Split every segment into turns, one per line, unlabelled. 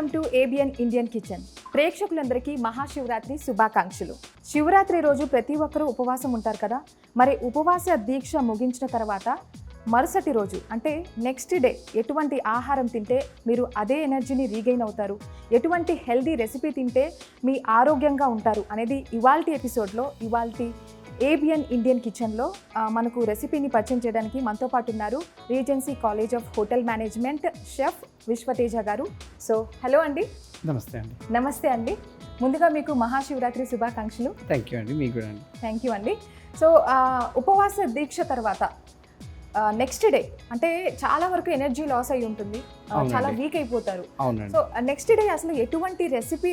Welcome to ABN Indian kitchen ప్రేక్షకులందరికీ మహాశివరాత్రి శుభాకాంక్షలు. శివరాత్రి రోజు ప్రతి ఒక్కరూ ఉపవాసం ఉంటారు కదా? మరి ఉపవాస దీక్ష ముగించిన తర్వాత మరుసటి రోజు అంటే నెక్స్ట్ డే ఎటువంటి ఆహారం తింటే మీరు అదే ఎనర్జీని రీగైన్ అవుతారు? ఎటువంటి హెల్దీ రెసిపీ తింటే మీ ఆరోగ్యంగా ఉంటారు? అనేది ఇవాల్టి ఎపిసోడ్లో ఇవాల్టి ఏబిఎన్ ఇండియన్ కిచెన్లో మనకు రెసిపీని పరిచయం చేయడానికి మనతో పాటు ఉన్నారు regency college of hotel management chef Vishwateja గారు. సో హలో అండి.
నమస్తే అండి.
నమస్తే అండి. ముందుగా మీకు మహాశివరాత్రి శుభాకాంక్షలు.
థ్యాంక్ యూ అండి మీకు కూడా అండి.
థ్యాంక్ యూ అండి. సో ఉపవాస దీక్ష తర్వాత నెక్స్ట్ డే అంటే చాలా వరకు ఎనర్జీ లాస్ అయి ఉంటుంది. చాలా వీక్ అయిపోతారు. సో నెక్స్ట్ డే అసలు ఎటువంటి రెసిపీ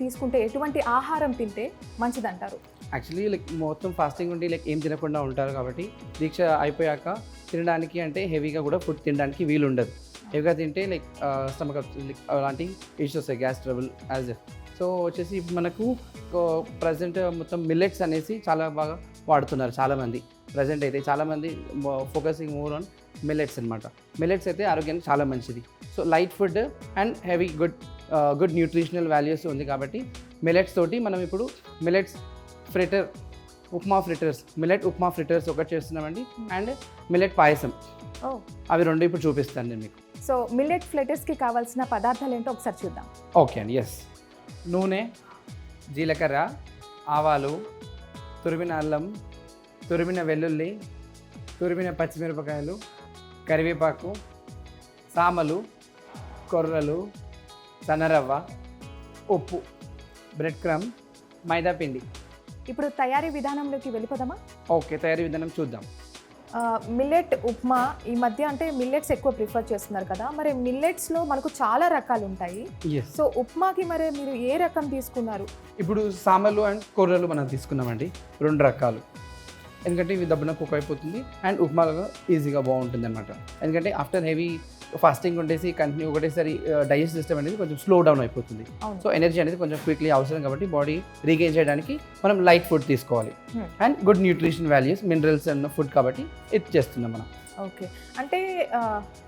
తీసుకుంటే ఎటువంటి ఆహారం తింటే మంచిదంటారు?
యాక్చువల్లీ లైక్ మొత్తం ఫాస్టింగ్ ఉండి లైక్ ఏం తినకుండా ఉంటారు కాబట్టి దీక్ష అయిపోయాక తినడానికి అంటే హెవీగా కూడా ఫుడ్ తినడానికి వీలు ఉండదు హెవీగా తింటే లైక్ స్టమక్ లైక్ అలాంటి ఇష్యూస్ వస్తాయి గ్యాస్ ట్రబుల్ యాజ్ సో వచ్చేసి ఇప్పుడు మనకు ప్రజెంట్ మొత్తం మిల్లెట్స్ అనేసి చాలా బాగా వాడుతున్నారు చాలామంది. ప్రజెంట్ అయితే చాలామంది ఫోకసింగ్ మోర్ ఆన్ మిల్లెట్స్ అనమాట మిల్లెట్స్ అయితే ఆరోగ్యానికి చాలా మంచిది. So light food and heavy good good nutritional values ఉంది కాబట్టి మిల్లెట్స్ తోటి మనం ఇప్పుడు millets fritter upma fritters millet upma fritters ఒకటి చేస్తున్నామండి. And millet payasam. అవి రెండు ఇప్పుడు చూపిస్తాను నేను మీకు.
సో మిల్లెట్ ఫ్లెటర్స్కి కావాల్సిన పదార్థాలు ఏంటో ఒకసారి చూద్దాం.
ఓకే అండి ఎస్ నూనె జీలకర్ర ఆవాలు తురిమిన అల్లం తురిమిన వెల్లుల్లి తురిమిన పచ్చిమిరపకాయలు కరివేపాకు సామలు కొర్రలు సన్నరవ్వ ఉప్పు బ్రెడ్ క్రమ్ మైదా పిండి.
ఇప్పుడు తయారీ విధానంలోకి వెళ్ళిపోదామా?
ఓకే తయారీ విధానం చూద్దాం.
మిల్లెట్ ఉప్మా ఈ మధ్య అంటే మిల్లెట్స్ ఎక్కువ ప్రిఫర్ చేస్తున్నారు కదా. మరి మిల్లెట్స్లో మనకు చాలా రకాలు ఉంటాయి. సో ఉప్మాకి మరి మీరు ఏ రకం తీసుకున్నారు?
ఇప్పుడు సామలు అండ్ కూరలు మనం తీసుకున్నామండి. రెండు రకాలు. ఎందుకంటే ఇవి దబ్బున కుక్ అయిపోతుంది. అండ్ ఉప్మాగా ఈజీగా బాగుంటుంది అనమాట ఎందుకంటే ఆఫ్టర్ హెవీ ఫాస్టింగ్ ఉండేసి కంటిన్యూ ఒకటేసారి డైజెస్ట్ సిస్టమ్ అనేది కొంచెం స్లో డౌన్ అయిపోతుంది. సో ఎనర్జీ అనేది కొంచెం క్విక్లీ అవసరం కాబట్టి బాడీ రీగెయిన్ చేయడానికి మనం లైట్ ఫుడ్ తీసుకోవాలి. And good nutrition values minerals అన్న ఫుడ్ కాబట్టి ఇది చేస్తున్నాం మనం.
ఓకే. అంటే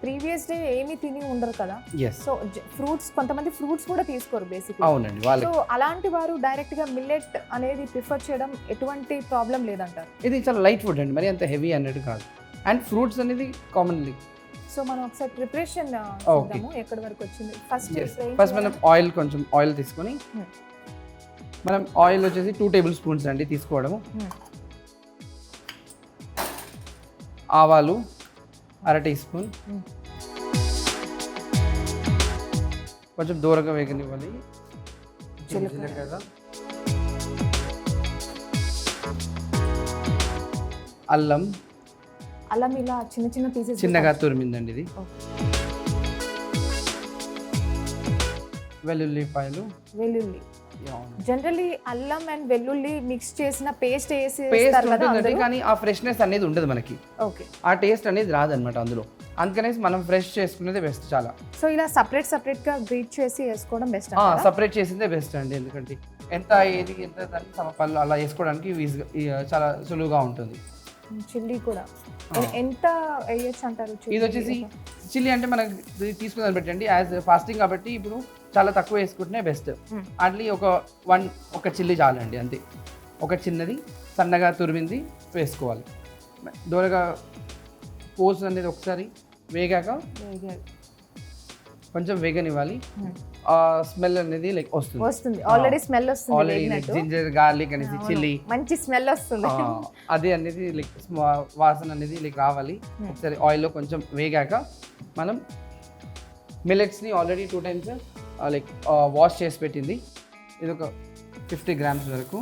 ప్రీవియస్ డే ఏమీ తిని ఉండరు కదా? సో ఫ్రూట్స్ కొంతమంది ఫ్రూట్స్ కూడా తీసుకోరు బేసిక్
అవునండి వాళ్ళకి.
సో అలాంటి వారు డైరెక్ట్గా మిల్లెట్ అనేది ప్రిఫర్ చేయడం ఎటువంటి ప్రాబ్లం లేదంటారు?
ఇది చాలా లైట్ ఫుడ్ అండి మరి అంత హెవీ అన్నట్టు కాదు. అండ్ ఫ్రూట్స్ అనేది కామన్లీ
సో మనం ఒకసారి ప్రిపరేషన్. చూద్దాము ఎక్కడి వరకు వచ్చింది. ఫస్ట్
ఫస్ట్ మనం ఆయిల్ కొంచెం ఆయిల్ తీసుకొని
Hmm.
మనం ఆయిల్ వచ్చేసి టూ టేబుల్ స్పూన్స్ అండి తీసుకోవడము ఆవాలు అర టీ స్పూన్
Hmm.
కొంచెం దూరంగా వేగనివ్వాలి.
జీలకర్ర
అల్లం.
అల్లం ఇలా చిన్న చిన్న పీసెస్
చిన్నగా తురిమిందండి ఇది. వెల్లుల్లిపాయలు
వెల్లుల్లి జనరల్లీ అల్లం అండ్ వెల్లుల్లి మిక్స్ చేసిన పేస్ట్ వేసి
పేస్ట్ ఉంటుందండి కానీ ఆ ఫ్రెష్నెస్ అనేది ఉండదు మనకి.
ఓకే.
ఆ టేస్ట్ అనేది రాదనమాట అందులో. అందుకనేసి మనం ఫ్రెష్ చేసుకునేదే బెస్ట్ చాలా.
సో ఇలా సపరేట్ సపరేట్గా గ్రీట్ చేసి వేసుకోవడం బెస్ట్
సపరేట్ చేసిందే బెస్ట్ అండి ఎందుకంటే ఎంత ఏది ఎంత దాన్ని సమపాలు అలా వేసుకోవడానికి చాలా సులువుగా ఉంటుంది.
చిల్లీ కూడా. ఎంత వేయచ్చు అంటారు?
ఇది వచ్చేసి చిల్లీ అంటే మనకి ఇది తీసుకున్నది పెట్టండి యాజ్ ఫాస్టింగ్ కాబట్టి ఇప్పుడు చాలా తక్కువ వేసుకుంటేనే బెస్ట్. అట్లీ ఒక వన్ ఒక చిల్లీ చాలండి అంతే. ఒక చిన్నది సన్నగా తురిమింది వేసుకోవాలి. దూరగా పోస్ అనేది ఒకసారి వేగాక. కొంచెం వేగనివ్వాలి. స్మెల్ అనేది లైక్ వస్తుంది.
వస్తుంది. ఆల్రెడీ స్మెల్ వస్తుంది
ఆల్రెడీ. జింజర్ గార్లిక్ అనేసి
అవును.
చిల్లీ
మంచి స్మెల్ వస్తుంది.
అది అనేది లైక్ వాసన అనేది లైక్ రావాలి.
Hmm.
ఒకసారి ఆయిల్లో కొంచెం వేగాక మనం మిల్లెట్స్ని already two times like wash చేసి పెట్టింది. ఇది ఒక ఫిఫ్టీ గ్రామ్స్ వరకు.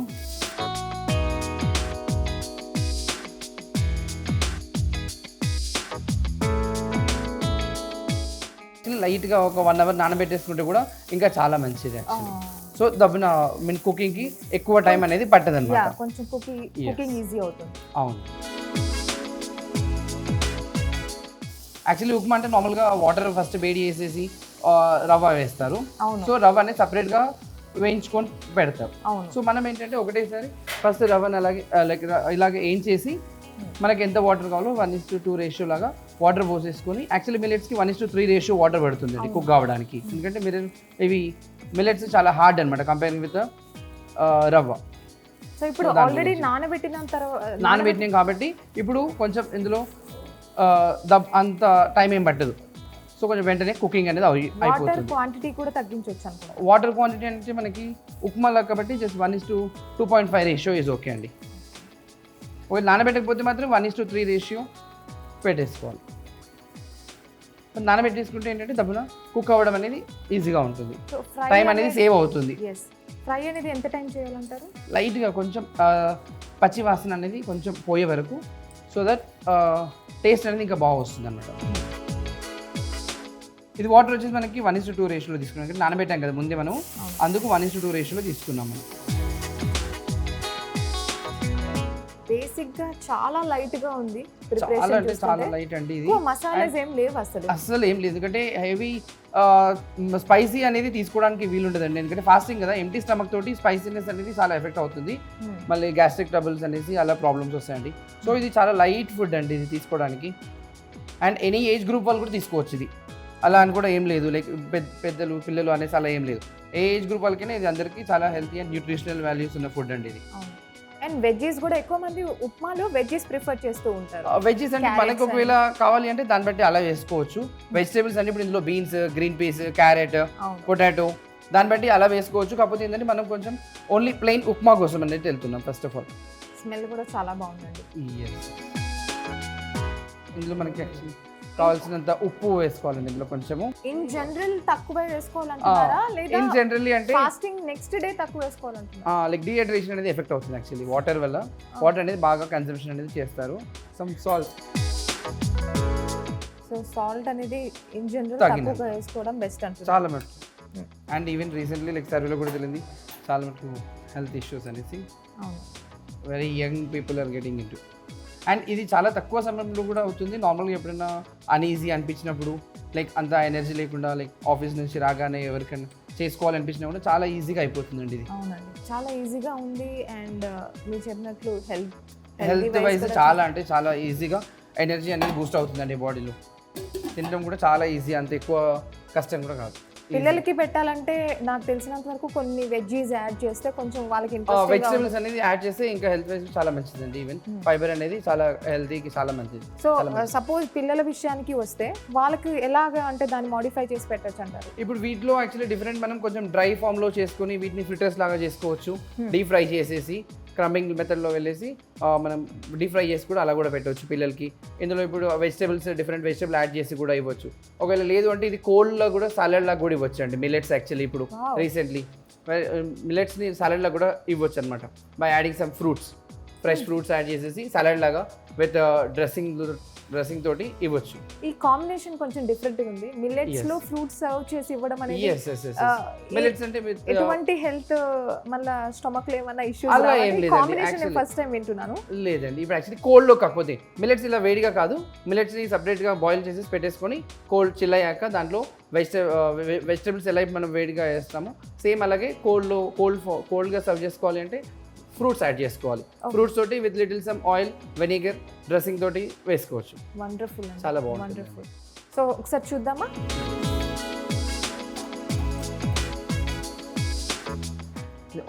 లైట్గా ఒక వన్ అవర్ నానబెట్టేసుకుంటే కూడా ఇంకా చాలా మంచిది యాక్చువల్లీ సో దబ్బున మీన్ కుకింగ్కి ఎక్కువ టైం అనేది పట్టదు
యా కొంచెం కుకింగ్ ఈజీ అవుతుంది.
అవును. యాక్చువల్లీ ఉప్మా అంటే నార్మల్గా వాటర్ ఫస్ట్ వేడి చేసేసి రవ్వ వేస్తారు. సో రవ్వ అనేది సపరేట్గా వేయించుకొని పెడతారు. సో మనం ఏంటంటే ఒకటేసారి ఫస్ట్ రవ్వని అలాగే లైక్ ఇలాగే ఏం చేసి మనకి ఎంత వాటర్ కావాలో one is to two ratio లాగా వాటర్ పోసేసుకొని actually మిల్లెట్స్కి one is to three ratio water పడుతుంది కుక్ కావడానికి. ఎందుకంటే మీరు ఇవి మిల్లెట్స్ చాలా హార్డ్ అనమాట కంపేరింగ్ విత్ రవ్వ.
సో ఇప్పుడు ఆల్రెడీ. నానబెట్టిన తర్వాత
నానబెట్టినాం కాబట్టి ఇప్పుడు కొంచెం ఇందులో అంత టైం ఏం పట్టదు. సో కొంచెం వెంటనే కుకింగ్ అనేది
వాటర్
అయిపోతుంది.
క్వాంటిటీ కూడా తగ్గించవచ్చు అనుకుంటా.
వాటర్ క్వాంటిటీ అంటే మనకి ఉప్మాలా కాబట్టి just one is to two point five ratio is okay అండి. ఒకవేళ నానబెట్టకపోతే మాత్రం one is to three ratio పెట్టేసుకోవాలి నానబెట్టేసుకుంటే ఏంటంటే దబ్బున కుక్ అవ్వడం అనేది ఈజీగా ఉంటుంది. టైం అనేది సేవ్ అవుతుంది.
ఫ్రై అనేది ఎంత టైం చేయాలంటారు?
లైట్గా కొంచెం పచ్చి వాసన అనేది కొంచెం పోయే వరకు సో దట్ టేస్ట్ అనేది ఇంకా బాగా వస్తుంది అనమాట ఇది వాటర్ వచ్చేసి మనకి వన్ ఇస్ టూ రేషియోలో తీసుకున్నాం. నానబెట్టాం కదా ముందే మనం. అందుకు వన్ ఇస్ టూ రేషియోలో తీసుకున్నాం మనం.
బేసిక్గా చాలా లైట్గా ఉంది
చాలా అంటే చాలా లైట్ అండి ఇది.
మసాలాస్ ఏం లేవు అసలు.
అస్సలు ఏం లేదు. ఎందుకంటే హెవీ స్పైసీ అనేది తీసుకోవడానికి వీలు ఉండదండి ఎందుకంటే ఫాస్టింగ్ కదా ఎంటీ స్టమక్ తోటి స్పైసీనెస్ అనేది చాలా ఎఫెక్ట్ అవుతుంది. మళ్ళీ గ్యాస్ట్రిక్ ట్రబుల్స్ అనేసి అలా ప్రాబ్లమ్స్ వస్తాయండి. సో ఇది చాలా లైట్ ఫుడ్ అండి ఇది తీసుకోవడానికి. అండ్ ఎనీ ఏజ్ గ్రూప్ వాళ్ళు కూడా తీసుకోవచ్చు ఇది. అలా అని కూడా ఏం లేదు. లైక్ పెద్ద పెద్దలు పిల్లలు అనేసి అలా ఏం లేదు. ఏ ఏజ్ గ్రూప్ వాళ్ళకైనా ఇది అందరికీ చాలా హెల్తీ అండ్ న్యూట్రిషనల్ వాల్యూస్ ఉన్న ఫుడ్ అండి ఇది.
అండ్ వెజ్జీస్ కూడా ఎక్కువ మంది ఉప్మాలో వెజ్జీస్ ప్రిఫర్ చేస్తూ ఉంటారు.
వెజ్జెస్ అంటే మనకు ఒకవేళ కావాలి అంటే దాన్ని బట్టి అలా వేసుకోవచ్చు. వెజిటేబుల్స్ అంటే ఇప్పుడు ఇందులో beans green peas carrot potato దాన్ని బట్టి అలా వేసుకోవచ్చు. కాకపోతే ఏంటంటే మనం కొంచెం ఓన్లీ ప్లెయిన్ ఉప్మా కోసం అనేది వెళ్తున్నాం ఫస్ట్ ఆఫ్ ఆల్
స్మెల్ కూడా చాలా బాగుందండి.
ఇందులో మనకి actually కావాల్సినంత ఉప్పు వేసుకోవాలండి ఇందులో కొంచెము.
ఇన్ జనరల్ తక్కువ వేసుకోవాలంటున్నారా? లేదా
ఇన్ జనరల్లీ అంటే
ఫాస్టింగ్ నెక్స్ట్ డే తక్కువ వేసుకోవాలంటున్నారా?
లైక్ డిహైడ్రేషన్ అనేది ఎఫెక్ట్ అవుతుంది యాక్చువల్లీ వాటర్ వల్ల. వాటర్ అనేది బాగా కన్సంప్షన్ అనేది చేస్తారు. సమ్ సాల్ట్
సో సాల్ట్ అనేది ఇన్ జనరల్. తక్కువగా వేసుకోవడం బెస్ట్ అంటున్నారు?
చాలా మటుకు అండ్ ఈవెన్ రీసెంట్లీ లైక్ సర్వేలో కూడా తెలిసింది చాలా మటుకు హెల్త్ ఇష్యూస్ అనేసి. Very young people are getting in and ఇది చాలా తక్కువ సమయంలో కూడా అవుతుంది. నార్మల్గా ఎప్పుడైనా అన్ఈజీ అనిపించినప్పుడు లైక్ అంత ఎనర్జీ లేకుండా లైక్ ఆఫీస్ నుంచి రాగానే ఎవరికైనా చేసుకోవాలనిపించినా కూడా చాలా ఈజీగా అయిపోతుందండి ఇది.
అవునండి. చాలా ఈజీగా ఉంది అండ్ మీరు చెప్పినట్లు హెల్త్
హెల్త్ వైజ్ చాలా అంటే చాలా ఈజీగా ఎనర్జీ అనేది బూస్ట్ అవుతుందండి బాడీలో తినడం కూడా చాలా ఈజీ అంత ఎక్కువ కష్టం కూడా కాదు.
పిల్లలకి పెట్టాలంటే నాకు తెలిసినంత వరకు కొన్ని వెజ్జీస్ యాడ్ చేస్తే కొంచెం వాళ్ళకి
వెజిటేబుల్స్ అనేది యాడ్ చేస్తే ఇంకా హెల్త్ వైజ్ చాలా మంచిదండి ఈవెన్ ఫైబర్ అనేది చాలా హెల్తీకి చాలా మంచిది
సో సపోజ్ పిల్లల విషయానికి వస్తే వాళ్ళకి ఎలాగ అంటే దాన్ని మాడిఫై చేసి పెట్టచ్చు అంటారు?
ఇప్పుడు వీటిలో యాక్చువల్లీ డిఫరెంట్ మనం కొంచెం డ్రై ఫామ్లో చేసుకొని వీటిని ఫ్రిటర్స్ లాగా చేసుకోవచ్చు డీప్ ఫ్రై చేసేసి క్రమ్మింగ్ మెథడ్లో వెళ్ళేసి మనం డీప్ ఫ్రై చేసి కూడా అలా కూడా పెట్టవచ్చు పిల్లలకి. ఇందులో ఇప్పుడు వెజిటేబుల్స్ డిఫరెంట్ వెజిటేబుల్ యాడ్ చేసి కూడా ఇవ్వచ్చు. ఒకవేళ లేదు అంటే ఇది కోల్డ్లో కూడా సాలెడ్ లాగా కూడా ఇవ్వచ్చు అండి మిల్లెట్స్ యాక్చువల్లీ ఇప్పుడు. రీసెంట్లీ. మిల్లెట్స్ని సాలెడ్ లాగా కూడా ఇవ్వచ్చు అనమాట by adding some fruits. Fresh fruits add చేసేసి సాలెడ్ లాగా విత్ డ్రెస్సింగ్ డ్రెస్సింగ్ తోటి ఇవ్వచ్చు.
ఈ కాంబినేషన్ కొంచెం డిఫరెంట్ ఉంది. మిల్లెట్స్. లో ఫ్రూట్స్ సర్వ్ చేసి ఇవ్వడం అనేది
మిల్లెట్స్ అంటే uh,
ఎటువంటి హెల్త్ మళ్ళా స్టమక్లో ఏమన్నా
అలా ఏం
ఇష్యూస్
లేదండి.
ఫస్ట్ టైం వింటున్నాను.
లేదండి ఇప్పుడు యాక్చువల్లీ కోల్డ్లో కాకపోతే మిల్లెట్స్ ఇలా వేడిగా కాదు. మిల్లెట్స్ని సపరేట్గా బాయిల్ చేసేసి పెట్టేసుకొని కోల్డ్ చిల్ అయ్యాక దాంట్లో వెజిటే వెజిటేబుల్స్ ఎలా మనం వేడిగా వేస్తామో సేమ్ అలాగే కోల్డ్లో కోల్డ్ కోల్డ్గా సర్వ్ చేసుకోవాలి అంటే ఫ్రూట్స్ యాడ్ చేసుకోవాలి. ఫ్రూట్స్ తోటి with little some oil vinegar dressing తోటి వేసుకోవచ్చు.
వండర్ఫుల్
చాలా బాగుంటుంది.
వండర్ఫుల్. సో ఒకసారి చూద్దామా?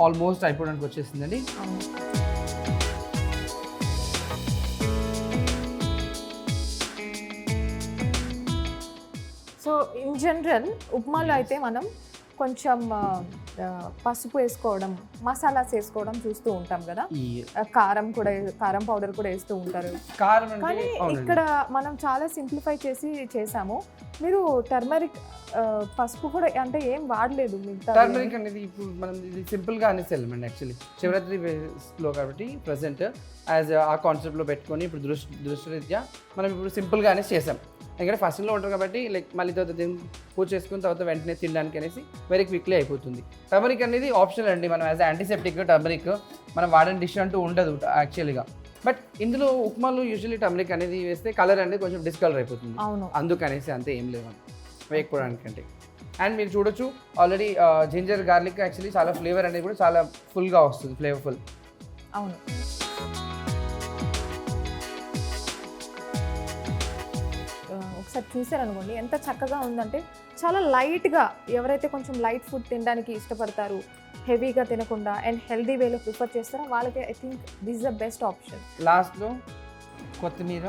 ఆల్మోస్ట్ అయిపోవడానికి వచ్చేసిందండి.
సో ఇన్ జనరల్ ఉప్మాలో అయితే మనం కొంచెం పసుపు వేసుకోవడం మసాలాస్ వేసుకోవడం చూస్తూ ఉంటాం కదా. కారం కూడా కారం పౌడర్ కూడా వేస్తూ ఉంటారు. కానీ ఇక్కడ మనం చాలా సింప్లిఫై చేసి చేసాము. మీరు టర్మరిక్ పసుపు కూడా అంటే ఏం వాడలేదు
టర్మరిక్ అనేది ఇప్పుడు మనం ఇది సింపుల్గా అనేసి వెళ్ళమండి యాక్చువల్లీ. శివరాత్రి లో కాబట్టి ప్రజెంట్ యాజ్ ఆ కాన్సెప్ట్లో పెట్టుకొని ఇప్పుడు దృష్టి దృష్టిరీత్యా మనం ఇప్పుడు సింపుల్గా అనేసి చేసాం. ఎందుకంటే ఫస్ట్లో ఉంటారు కాబట్టి లైక్ మళ్ళీ తర్వాత దీన్ని పూజ చేసుకున్న తర్వాత వెంటనే తినడానికి అనేసి వెరీ క్విక్లీ అయిపోతుంది. టర్మరిక్ అనేది ఆప్షనల్ అండి. మనం యాజ్ యాంటీసెప్టిక్ టర్మరిక్ మనం వాడని డిష్ అంటూ ఉండదు యాక్చువల్గా బట్ ఇందులో ఉప్మాలో యూజువల్లీ టర్మరిక్ అనేది వేస్తే కలర్ అనేది కొంచెం డిస్కలర్ అయిపోతుంది.
అవును.
అందుకనేసి అంతే ఏం లేవు. వేయకపోవడానికంటే. అండ్ మీరు చూడొచ్చు ఆల్రెడీ జింజర్ గార్లిక్ యాక్చువల్లీ చాలా ఫ్లేవర్ అనేది కూడా చాలా ఫుల్గా వస్తుంది ఫ్లేవర్ఫుల్
అవును. ఒకసారి చూసారనుకోండి ఎంత చక్కగా ఉందంటే చాలా లైట్గా ఎవరైతే కొంచెం లైట్ ఫుడ్ తినడానికి ఇష్టపడతారు హెవీగా తినకుండా అండ్ హెల్దీ వేలో ప్రిఫర్ చేస్తారో వాళ్ళకి I think this the best option.
లాస్ట్లో కొత్తిమీర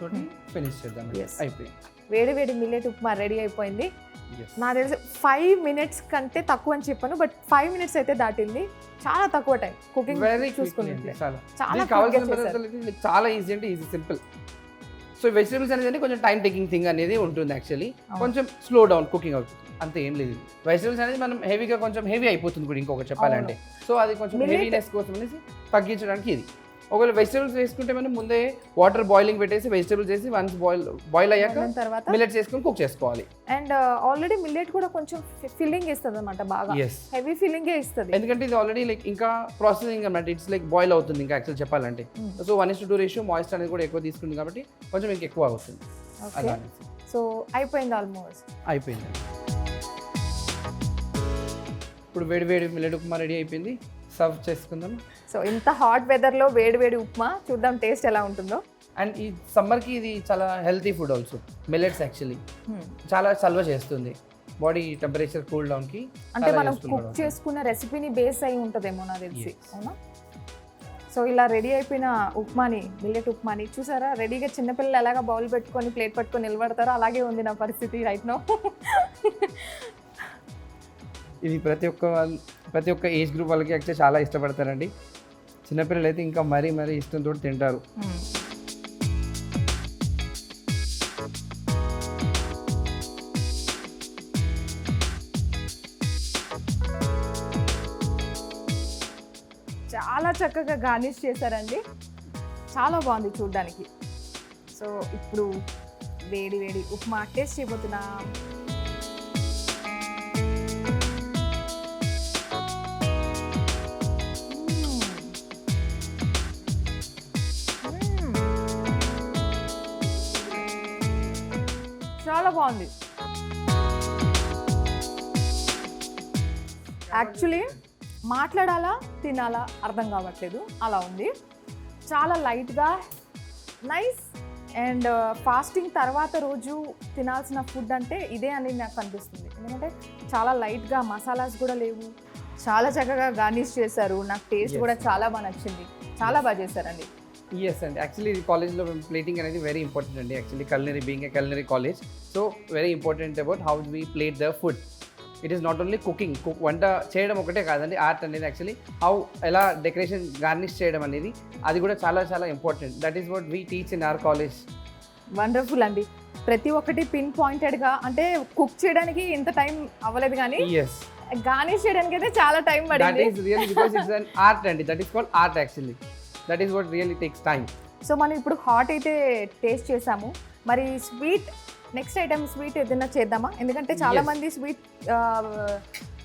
తోటి ఫినిష్ చేద్దాం
Yes.
అయిపోయింది.
వేడి వేడి మిల్లెట్ ఉప్మా రెడీ అయిపోయింది. నాకు తెలిసి ఫైవ్ మినిట్స్ కంటే తక్కువ అని చెప్పాను బట్ ఫైవ్ మినిట్స్ అయితే దాటింది. చాలా తక్కువ టైం కుకింగ్
వెరీ
చూసుకున్నట్లే.
చాలా.
చాలా
ఈజీ అంటే ఈజీ సింపుల్. సో వెజిటేబుల్స్ అనేది కొంచెం టైం టేకింగ్ థింగ్ అనేది ఉంటుంది యాక్చువల్లీ. కొంచెం స్లో డౌన్ కుకింగ్ అవుతుంది. అంతే ఏం లేదు. వెజిటేబుల్స్ అనేది మనం హెవీగా కొంచెం హెవీ అయిపోతుంది కూడా ఇంకొక చెప్పాలంటే. సో అది కొంచెం హెవీనెస్ కోసం అనేసి తగ్గించడానికి ఇది. ఒకవేళ వెజిటేబుల్స్ వేసుకుంటే మనం ముందే వాటర్ బాయిలింగ్ పెట్టేసి వెజిటేబుల్స్ వేసి వన్స్ బాయిల్ బాయిల్ అయ్యాక
తర్వాత?
మిల్లెట్స్ వేసుకొని కుక్ చేసుకోవాలి.
అండ్ ఆల్రెడీ మిల్లెట్ కూడా కొంచెం ఫిల్లింగ్ ఇస్తుంది అనమాట బాగా. హెవీ ఫీలింగే ఇస్తుంది.
ఎందుకంటే ఇది ఆల్రెడీ లైక్ ఇంకా ప్రాసెసింగ్ అనమాట ఇట్స్ లైక్ బాయిల్ అవుతుంది ఇంకా యాక్చువల్ చెప్పాలంటే. So one is two ratio moist అనేది కూడా ఎక్కువ తీసుకుంది కాబట్టి కొంచెం ఇంకా ఎక్కువ అవుతుంది. అలా.
సో అయిపోయింది ఆల్మోస్ట్
అయిపోయింది. ఇప్పుడు వేడి వేడి మిల్లెట్ ఉప్మా రెడీ అయిపోయింది. సర్వ్ చేసుకుందాం.
సో ఇంత హాట్ వెదర్లో వేడి వేడి ఉప్మా చూద్దాం టేస్ట్ ఎలా ఉంటుందో.
అండ్ ఈ సమ్మర్కి ఇది చాలా healthy food also millets actually చాలా చల్వ చేస్తుంది. బాడీ టెంపరేచర్ కూల్ డౌన్కి
అంటే మనం కుక్ చేసుకున్న రెసిపీని బేస్ అయి ఉంటుందేమో నాకు తెలిసి. అవునా? సో ఇలా రెడీ అయిపోయిన ఉప్మాని మిల్లెట్ ఉప్మాని చూసారా? రెడీగా చిన్నపిల్లలు ఎలాగ బౌల్ పెట్టుకొని ప్లేట్ పట్టుకొని నిలబడతారో అలాగే ఉంది నా పరిస్థితి రైట్ నో
ఇది ప్రతి ఒక్క వాళ్ళు ప్రతి ఒక్క ఏజ్ గ్రూప్ వాళ్ళకి అయితే చాలా ఇష్టపడతారండి. చిన్నపిల్లలు అయితే ఇంకా మరీ మరీ ఇష్టంతో తింటారు.
చాలా చక్కగా గార్నిష్ చేశారండి. చాలా బాగుంది చూడ్డానికి. సో ఇప్పుడు వేడి వేడి ఉప్మా టేస్ట్ చేయబోతున్నాం. బాగుంది. యాక్చువల్లీ మాట్లాడాలా తినాలా అర్థం కావట్లేదు. అలా ఉంది. చాలా లైట్గా నైస్ అండ్ ఫాస్టింగ్ తర్వాత రోజు తినాల్సిన ఫుడ్ అంటే ఇదే అని నాకు అనిపిస్తుంది. ఎందుకంటే చాలా లైట్గా మసాలాస్ కూడా లేవు. చాలా చక్కగా గార్నిష్ చేశారు. నాకు టేస్ట్. కూడా చాలా బాగా నచ్చింది. చాలా బాగా చేశారండి.
ఎస్ అండి యాక్చువల్లీ ఇది కాలేజ్లో ప్లేటింగ్ అనేది వెరీ ఇంపార్టెంట్ అండి. Actually culinary being a culinary college so very important about how we plate the food it is not only cooking cook వంట చేయడం ఒకటే కాదండి ఆర్ట్ అనేది యాక్చువల్లీ హౌ ఎలా డెకరేషన్ గార్నిష్ చేయడం అనేది అది కూడా చాలా చాలా important that is what we teach in our college
wonderful అండి. ప్రతి ఒక్కటి పిన్ పాయింటెడ్గా అంటే కుక్ చేయడానికి ఇంత టైం అవ్వలేదు కానీ
ఎస్
గార్నిష్ చేయడానికి అయితే చాలా టైం
దట్
పడింది
is really because it's art అండి. That is called art actually that is what really takes time
so మనం ఇప్పుడు హాట్ అయితే టేస్ట్ చేసాము. మరి స్వీట్ నెక్స్ట్ ఐటమ్ స్వీట్ ఏదైనా చేద్దామా? ఎందుకంటే చాలా. మంది స్వీట్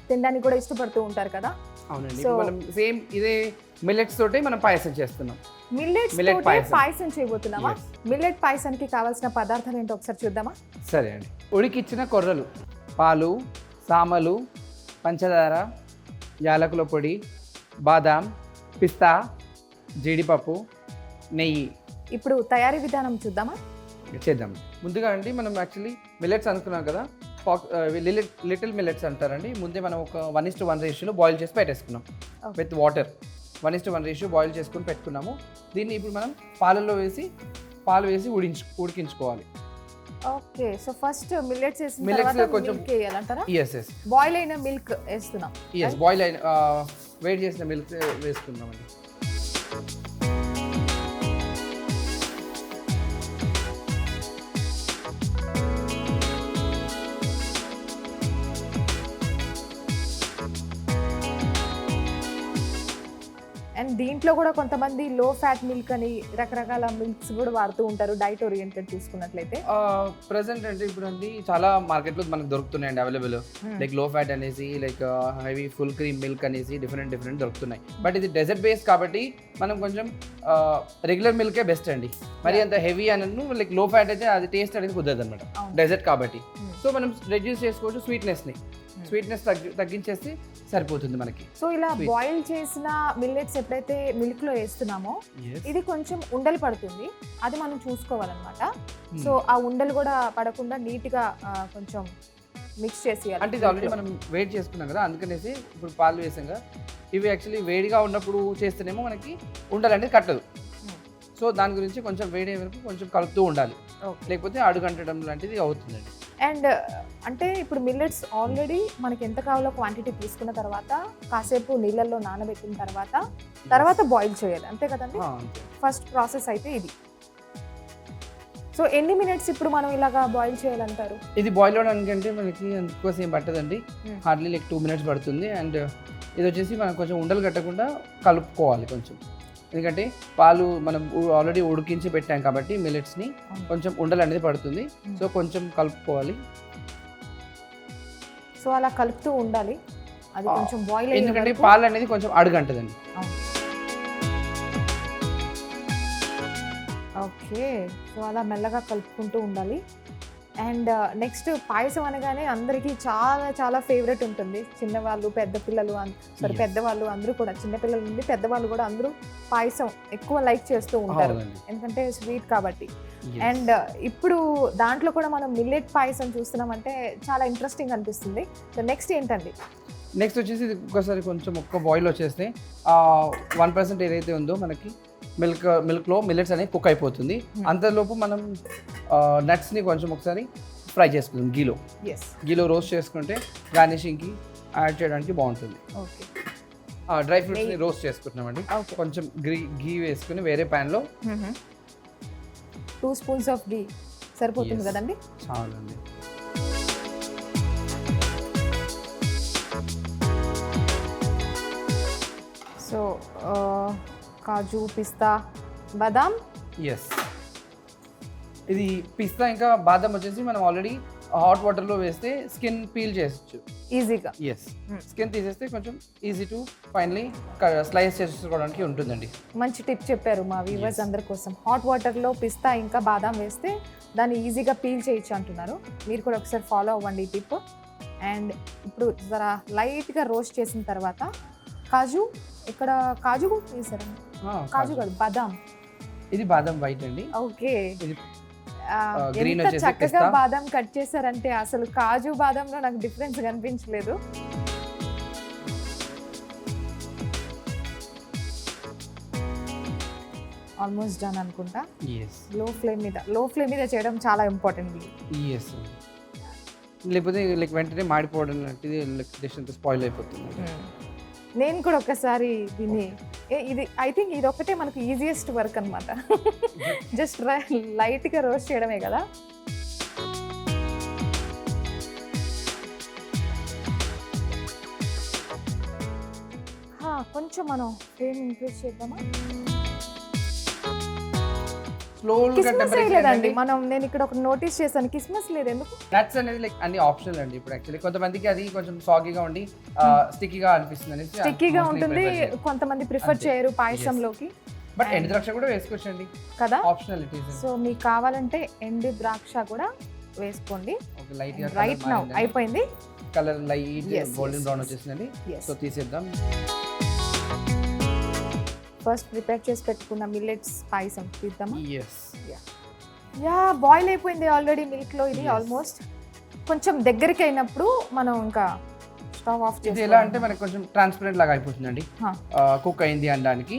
తినడానికి కూడా ఇష్టపడుతూ ఉంటారు కదా.
అవునండి. మనం సేమ్ ఇదే మిల్లెట్స్ తోటి మనం పాయసం చేస్తున్నాం.
మిల్లెట్స్
Millet
తోటే
పాయసం.
చేయబోతున్నామా. మిల్లెట్ పాయసానికి కావాల్సిన పదార్థాలు ఏంటో ఒకసారి చూద్దామా?
సరే అండి. ఉడికిచ్చిన కొర్రలు పాలు సామలు పంచదార యాలకుల పొడి బాదాం పిస్తా జీడిపప్పు నెయ్యి.
ఇప్పుడు తయారీ విధానం చూద్దామా?
చేద్దాం. ముందుగా అండి మనం యాక్చువల్లీ మిల్లెట్స్ అనుకున్నాం కదా లిటిల్ మిల్లెట్స్ అంటారండి. ముందే మనం ఒక వన్ ఇస్ టు వన్ రేషియోలో బాయిల్ చేసి పెట్టేసుకున్నాం. With water one is to one ratio boil చేసుకుని పెట్టుకున్నాము. దీన్ని ఇప్పుడు మనం పాలల్లో వేసి పాలు వేసి ఉడించు ఉడికించుకోవాలి.
ఓకే సో ఫస్ట్ మిల్లెట్స్ వేసిన
Millets
తర్వాత
కొంచెం-
వేయాలంటారా?
ఎస్ ఎస్
బాయిల్ అయిన మిల్క్ వేస్తున్నాం
ఎస్ బాయిల్ అయిన వేడి చేసిన మిల్క్ వేసుకుందామండి.
thank you దీంట్లో కూడా కొంతమంది లో ఫ్యాట్ మిల్క్ అని రకరకాల మిల్క్స్ కూడా వాడుతూ ఉంటారు డైట్ ఓరియంటెడ్ చూసుకున్నట్లయితే
ప్రజెంట్ అంటే ఇప్పుడు అండి చాలా మార్కెట్లో మనకు దొరుకుతున్నాయండి అవైలబుల్ లైక్లో ఫ్యాట్ అనేసి like heavy full cream milk అనేసి డిఫరెంట్ డిఫరెంట్ దొరుకుతున్నాయి. బట్ ఇది డెజర్ట్ బేస్ కాబట్టి మనం కొంచెం రెగ్యులర్ మిల్కే బెస్ట్ అండి. మరి అంత హెవీ అని లైక్లో ఫ్యాట్ అయితే అది టేస్ట్ అనేది కుదరదు అనమాట. డెజర్ట్ కాబట్టి.
Hmm.
సో మనం రెడ్యూస్ చేసుకోవచ్చు స్వీట్నెస్ని
Hmm.
స్వీట్నెస్ తగ్గి తగ్గించేసి సరిపోతుంది మనకి.
సో ఇలా. బాయిల్ చేసిన మిల్లెట్స్ ఎప్పుడైతే మిల్క్లో వేస్తున్నామో ఇది కొంచెం ఉండలు పడుతుంది. అది మనం చూసుకోవాలన్నమాట.
Hmm.
సో ఆ ఉండలు కూడా పడకుండా నీట్గా కొంచెం మిక్స్ చేసి
అంటే ఇది ఆల్రెడీ మనం వేడి చేసుకున్నాం కదా అందుకనేసి ఇప్పుడు పాలు వేసాం కదా. ఇవి యాక్చువల్లీ వేడిగా ఉన్నప్పుడు చేస్తేనేమో మనకి ఉండాలనేది కట్టదు.
Hmm.
సో దాని గురించి కొంచెం వేడి వరకు కొంచెం కలుపుతూ ఉండాలి. లేకపోతే అడుగంటడం లాంటిది అవుతుందండి.
అండ్ అంటే ఇప్పుడు మిల్లెట్స్ ఆల్రెడీ మనకి ఎంత కావాలో క్వాంటిటీ తీసుకున్న తర్వాత కాసేపు నీళ్ళల్లో నానబెట్టిన తర్వాత తర్వాత బాయిల్ చేయాలి. అంతే కదండి. ఫస్ట్ ప్రాసెస్ అయితే ఇది. సో ఎన్ని మినిట్స్ ఇప్పుడు మనం ఇలాగా బాయిల్ చేయాలంటారు?
ఇది బాయిల్ అవడానికి అంటే మనకి ఎక్కువ సేమ్ పట్టదండి. హార్డ్లీ లైక్ టూ మినిట్స్ పడుతుంది. అండ్ ఇది వచ్చేసి మనం కొంచెం ఉండలు కట్టకుండా కలుపుకోవాలి కొంచెం. ఎందుకంటే పాలు మనం ఆల్రెడీ ఉడికించి పెట్టాం కాబట్టి మిల్లెట్స్ని. కొంచెం ఉండలు అనేది పడుతుంది. సో కొంచెం కలుపుకోవాలి.
సో అలా కలుపుతూ ఉండాలి. అది కొంచెం బాయిల్
ఎందుకంటే పాలు అనేది కొంచెం అడుగంటదండి.
ఓకే. సో అలా మెల్లగా కలుపుకుంటూ ఉండాలి. అండ్ నెక్స్ట్ పాయసం అనగానే అందరికీ చాలా చాలా ఫేవరెట్ ఉంటుంది. చిన్నవాళ్ళు పెద్ద పిల్లలు సారీ. పెద్దవాళ్ళు అందరూ కూడా చిన్నపిల్లల నుండి పెద్దవాళ్ళు కూడా అందరూ పాయసం ఎక్కువ లైక్ చేస్తూ ఉంటారు. ఎందుకంటే స్వీట్ కాబట్టి. అండ్ ఇప్పుడు దాంట్లో కూడా మనం మిల్లెట్ పాయసం చూస్తున్నామంటే చాలా ఇంట్రెస్టింగ్ అనిపిస్తుంది. సో నెక్స్ట్ ఏంటండి?
నెక్స్ట్ వచ్చేసి ఇది ఒక్కసారి కొంచెం ఒక్క బాయిల్ వచ్చేస్తే వన్ పర్సెంట్ ఏదైతే ఉందో మనకి మిల్క్ మిల్క్లో మిల్లెట్స్ అనేవి కుక్ అయిపోతుంది.
Hmm.
అంతలోపు మనం నట్స్ని కొంచెం ఒకసారి ఫ్రై చేసుకుందాం గీలో
ఎస్
గీలో రోస్ట్ చేసుకుంటే గార్నిషింగ్కి యాడ్ చేయడానికి బాగుంటుంది.
ఓకే
డ్రై ఫ్రూట్స్ని. రోస్ట్ చేసుకుంటున్నామండి కొంచెం గ్రీ గీ వేసుకుని వేరే ప్యాన్లో
టూ స్పూన్స్ ఆఫ్ గీ సరిపోతుంది. కదండి?
చాలండి.
సో కాజు పిస్తా బాదాం?
ఎస్ ఇది పిస్తా ఇంకా బాదం వచ్చేసి మనం ఆల్రెడీ హాట్ వాటర్లో వేస్తే స్కిన్ పీల్ చేయొచ్చు
ఈజీగా
ఎస్. స్కిన్ తీసేస్తే కొంచెం ఈజీ టు ఫైనలీ స్లైస్ చేసుకోవడానికి ఉంటుందండి.
మంచి టిప్ చెప్పారు మా వ్యూవర్స్. అందరి కోసం. హాట్ వాటర్లో పిస్తా ఇంకా బాదాం వేస్తే దాన్ని ఈజీగా పీల్ చేయొచ్చు అంటున్నారు. మీరు కూడా ఒకసారి ఫాలో అవ్వండి ఈ టిప్ అండ్ ఇప్పుడు జరా లైట్గా రోస్ట్ చేసిన తర్వాత కాజు ఇక్కడ కాజు కూడా వేసారండి. కాజు. కాదు బాదాం.
ఇది బాదం వైట్ అండి.
ఓకే.
ఇది, వచ్చేసి
చక్కగా. బాదం కట్ చేశారంటే అసలు కాజు బాదంలో నాకు డిఫరెన్స్ కనిపించలేదు. ఆల్మోస్ట్ డన్ అనుకుంటా? లో ఫ్లేమ్ మీద లో ఫ్లేమ్ మీద చేయడం చాలా ఇంపార్టెంట్.
ఎస్ లేకపోతే లైక్ వెంటనే మాడిపోవడం లాంటిది డిష్ అంతా స్పాయిల్ అయిపోతుంది.
నేను కూడా ఒకసారి దీన్ని ఇది ఐ థింక్ ఇది ఒక్కటే మనకు ఈజియెస్ట్ వర్క్ అనమాట జస్ట్ లైట్గా రోస్ట్ చేయడమే కదా. కొంచెం మనం ఫ్లేమ్ ఇంక్రీజ్ చేద్దామా? కిస్మస్ లేదండి. మనం నేను ఇక్కడ ఒక నోటీస్ చేశాను. కిస్మస్ లేదు. ఎందుకు?
నట్స్ అనేది లైక్ అన్ని ఆప్షనల్ అండి ఇప్పుడు యాక్చువల్లీ కొంతమందికి అది కొంచెం సాగీగా ఉండి స్టిక్కీగా అనిపిస్తుంది అనేసి
స్టిక్కీగా ఉంటుంది. కొంతమంది ప్రిఫర్. చేయరు పాయసంలోకి.
బట్ ఎండు ద్రాక్ష కూడా వేసుకోవచ్చండి.
కదా?
ఆప్షనల్ ఇట్ ఈస్
సో మీకు కావాలంటే ఎండు ద్రాక్ష కూడా వేసుకోండి.
లైట్
రైట్ నౌ అయిపోయింది?
Colour light golden brown. వచ్చేసిందండి. సో తీసేద్దాం.
ఫస్ట్ ప్రిపేర్ చేసి పెట్టుకున్న మిల్లెట్స్ పాయసం తీద్దామా? యా బాయిల్ అయిపోయింది ఆల్రెడీ మిల్క్లో ఇది. ఆల్మోస్ట్ కొంచెం దగ్గరికి అయినప్పుడు మనం ఇంకా స్టవ్ ఆఫ్
ఇది
చేసి
ఎలా అంటే మనకి కొంచెం ట్రాన్స్పరెంట్ లాగా అయిపోతుందండి. కుక్ అయింది అనడానికి.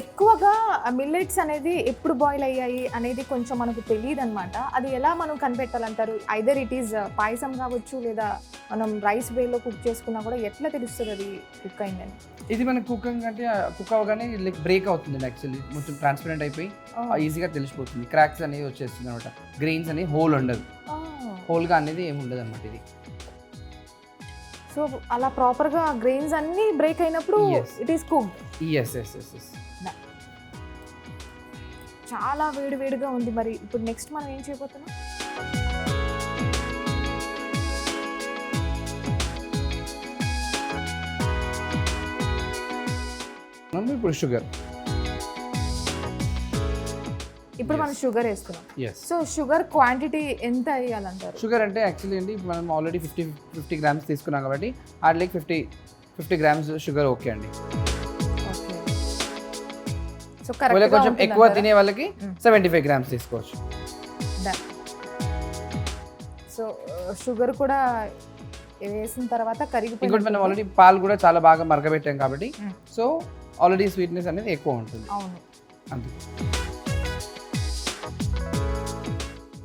ఎక్కువగా మిల్లెట్స్ అనేది ఎప్పుడు బాయిల్ అయ్యాయి అనేది కొంచెం మనకు తెలియదు అనమాట అది ఎలా మనం కనిపెట్టాలంటారు? ఐదర్ ఇట్ ఈస్ పాయసం కావచ్చు లేదా మనం రైస్ వేలో కుక్ చేసుకున్నా కూడా ఎట్లా తెలుస్తుంది అది కుక్ అయిందని?
ఇది మనకి కుకింగ్ అంటే కుక్ అవగానే లైక్ బ్రేక్ అవుతుంది యాక్చువల్లీ మొత్తం ట్రాన్స్పరెంట్ అయిపోయి ఈజీగా తెలిసిపోతుంది. క్రాక్స్ అనేది వచ్చేస్తుంది అనమాట గ్రెయిన్స్ అనేది హోల్ ఉండదు. హోల్గా అనేది ఏమి ఉండదు అనమాట ఇది.
సో అలా ప్రాపర్గా గ్రెయిన్స్ అన్ని బ్రేక్ అయినప్పుడు. It is cook
yes yes yes yes
చాలా వేడి వేడిగా ఉంది మరి. ఇప్పుడు నెక్స్ట్ మనం ఏం చేయబోతున్నాం?
ఇప్పుడు షుగర్
ఇప్పుడు మనం షుగర్ వేస్తున్నాం
ఎస్
సో షుగర్ క్వాంటిటీ ఎంత వేయాలంటారు?
షుగర్ అంటే యాక్చువల్లీ అండి మనం ఆల్రెడీ ఫిఫ్టీ ఫిఫ్టీ గ్రామ్స్ తీసుకున్నాం కాబట్టి వాటికి fifty fifty grams sugar okay అండి. కొంచెం ఎక్కువ తినే వాళ్ళకి. సెవెంటీ ఫైవ్ గ్రామ్స్ తీసుకోవచ్చు.
సో షుగర్ uh, కూడా వేసిన తర్వాత
ఇంకోటి మనం ఆల్రెడీ పాలు కూడా చాలా బాగా మరగబెట్టాం కాబట్టి
Mm.
సో ఆల్రెడీ స్వీట్నెస్ అనేది ఎక్కువ ఉంటుంది.
అవును.
అందుకే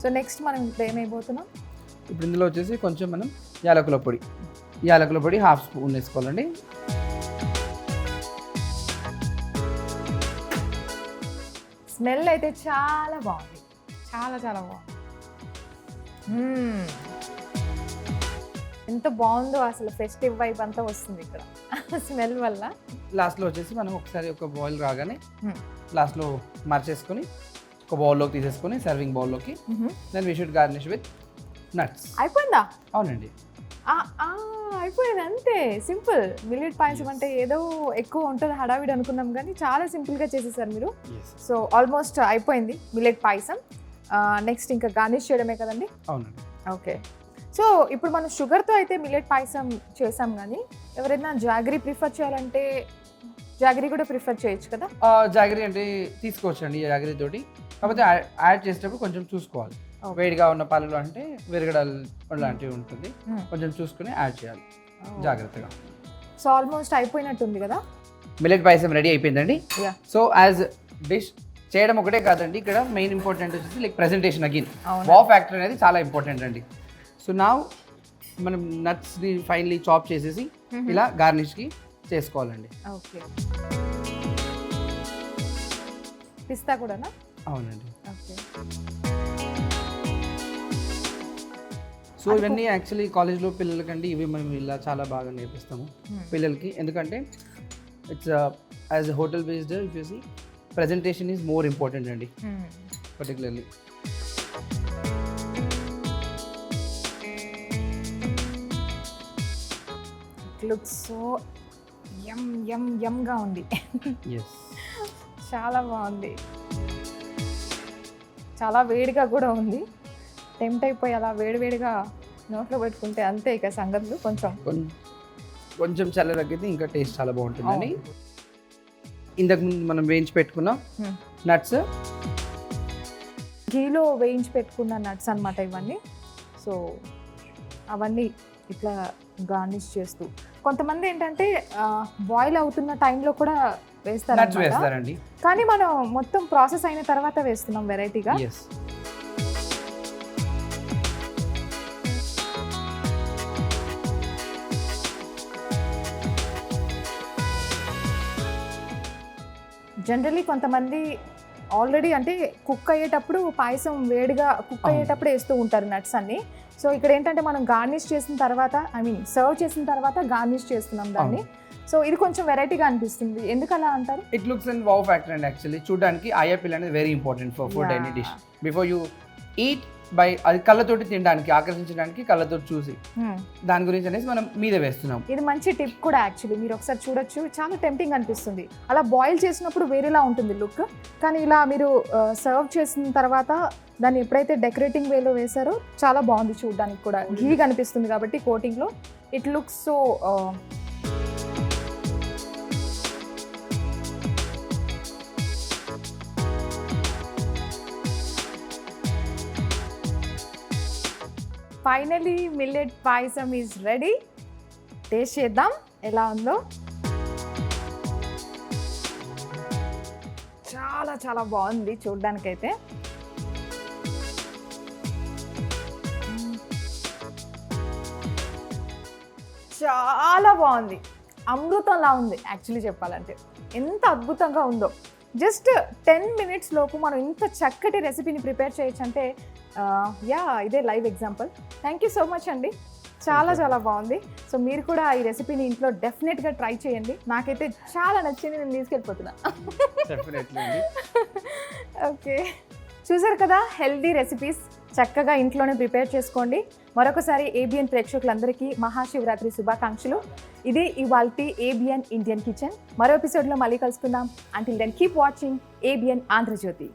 సో నెక్స్ట్ మనం ఇప్పుడు ఏమైపోతున్నాం?
ఇప్పుడు ఇందులో వచ్చేసి కొంచెం మనం యాలకుల పొడి. యాలకుల పొడి హాఫ్ స్పూన్ వేసుకోవాలండి.
స్మెల్ అయితే చాలా బాగుంది. చాలా చాలా బాగుంది. ఎంత బాగుందో అసలు ఫెస్టివ్ వైబ్ అంతా వస్తుంది ఇక్కడ. స్మెల్ వల్ల.
లాస్ట్లో వచ్చేసి మనం ఒకసారి ఒక బాయిల్ రాగానే
Hmm.
లాస్ట్లో మార్చేసుకొని ఒక బౌల్లోకి తీసేసుకొని సర్వింగ్ బౌల్లోకి then we should garnish with nuts
అయిపోయిందా?
అవునండి.
అయిపోయింది అంతే. సింపుల్. మిల్లెట్ పాయసం అంటే ఏదో ఎక్కువ ఉంటుంది హడావిడి అనుకున్నాం కానీ చాలా సింపుల్గా చేసేసారు మీరు. సో ఆల్మోస్ట్ అయిపోయింది మిల్లెట్ పాయసం. నెక్స్ట్ ఇంకా గార్నిష్ చేయడమే కదండి?
అవునండి.
ఓకే. సో ఇప్పుడు మనం షుగర్తో అయితే మిల్లెట్ పాయసం చేసాం కానీ ఎవరైనా జాగరీ ప్రిఫర్ చేయాలంటే జాగరీ కూడా ప్రిఫర్ చేయొచ్చు కదా?
జాగరీ అంటే తీసుకోవచ్చు అండి జాగరీ తోటి. కాకపోతే యాడ్ చేసేటప్పుడు కొంచెం చూసుకోవాలి. వేడిగా ఉన్న పాలలో అంటే విరగడాలు లాంటివి ఉంటుంది.
Hmm.
కొంచెం చూసుకుని యాడ్ చేయాలి. జాగ్రత్తగా.
సో ఆల్మోస్ట్ అయిపోయినట్టుంది కదా?
మిల్లెట్ పాయసం రెడీ అయిపోయిందండి. సో యాజ్ డిష్ చేయడం ఒకటే కాదండి. ఇక్కడ మెయిన్ ఇంపార్టెంట్ వచ్చేసి like presentation again. Wow factor అనేది చాలా ఇంపార్టెంట్ అండి. సో నా మనం నట్స్ని ఫైనలీ చాప్ చేసేసి
Mhm.
ఇలా గార్నిష్కి చేసుకోవాలండి.
ఓకే పిస్తా కూడానా?
అవునండి.
ఓకే
సో ఇవన్నీ యాక్చువల్లీ కాలేజ్లో పిల్లలకండి ఇవి మనం ఇలా చాలా బాగా నేర్పిస్తాము పిల్లలకి. ఎందుకంటే it's as hotel based if you see presentation is more important అండి. Particularly
looks so yum yum యమ్గా ఉంది. చాలా బాగుంది. చాలా వేడిగా కూడా ఉంది. టెంప్ట్ అయిపోయి అలా వేడివేడిగా నోట్లో పెట్టుకుంటే అంతే ఇక సంగతులు కొంచెం.
కొంచెం చల్ల తగ్గితే ఇంకా టేస్ట్ చాలా బాగుంటుందండి ఇంతకు ముందు మనం వేయించి పెట్టుకున్న. నట్స్.
గీలో వేయించి పెట్టుకున్న నట్స్ అన్నమాట ఇవన్నీ. సో అవన్నీ ఇట్లా గార్నిష్ చేస్తూ. కొంతమంది ఏంటంటే బాయిల్ అవుతున్న టైంలో కూడా వేస్తారు
వేస్తారండి.
కానీ మనం మొత్తం ప్రాసెస్ అయిన తర్వాత వేస్తున్నాం వెరైటీగా. జనరలీ కొంతమంది ఆల్రెడీ అంటే కుక్ అయ్యేటప్పుడు పాయసం వేడిగా కుక్. అయ్యేటప్పుడు వేస్తూ ఉంటారు నట్స్ అన్ని. సో ఇక్కడ ఏంటంటే మనం గార్నిష్ చేసిన తర్వాత ఐ మీన్ సర్వ్ చేసిన తర్వాత గార్నిష్ చేస్తున్నాం దాన్ని. సో ఇది కొంచెం వెరైటీగా అనిపిస్తుంది. ఎందుకు అలా అంటారు?
It looks and wow factor అండి యాక్చువల్లీ చూడడానికి ఆయా పిల్ అనేది very important for food. Any dish before you eat by అది కళ్ళతోటి తినడానికి ఆకర్షించడానికి కళ్ళతోటి చూసి.
Hmm.
దాని గురించి అనేసి మనం మీద వేస్తున్నాం.
ఇది మంచి టిప్ కూడా యాక్చువల్లీ. మీరు ఒకసారి చూడొచ్చు. చాలా టెంప్టింగ్ అనిపిస్తుంది. అలా బాయిల్ చేసినప్పుడు వేరేలా ఉంటుంది లుక్. కానీ ఇలా మీరు సర్వ్ చేసిన తర్వాత దాన్ని ఎప్పుడైతే డెకరేటింగ్ వేలో వేసారో చాలా బాగుంది చూడడానికి కూడా. ఘీ కనిపిస్తుంది కాబట్టి కోటింగ్లో. It looks so finally millet payasam is ready taste చేద్దాం. ఎలా ఉందో. చాలా చాలా బాగుంది చూడ్డానికైతే. చాలా బాగుంది. అమృతంలా ఉంది యాక్చువల్లీ చెప్పాలంటే. ఎంత అద్భుతంగా ఉందో. జస్ట్ టెన్ మినిట్స్ లోపు మనం ఇంత చక్కటి రెసిపీని ప్రిపేర్ చేయొచ్చు అంటే యా ఇదే live example. Thank you so much అండి. చాలా చాలా బాగుంది. సో మీరు కూడా ఈ రెసిపీని ఇంట్లో డెఫినెట్గా ట్రై చేయండి. నాకైతే చాలా నచ్చింది నేను తీసుకెళ్ళిపోతున్నా. ఓకే చూసారు కదా హెల్దీ రెసిపీస్ చక్కగా ఇంట్లోనే ప్రిపేర్ చేసుకోండి. మరొకసారి ఏబిఎన్ ప్రేక్షకులందరికీ మహాశివరాత్రి శుభాకాంక్షలు. ఇది ఇవాళ ఏబిఎన్ ఇండియన్ కిచెన్ మరో ఎపిసోడ్లో మళ్ళీ కలుసుకుందాం. Until then keep watching ABN Andhrajyothy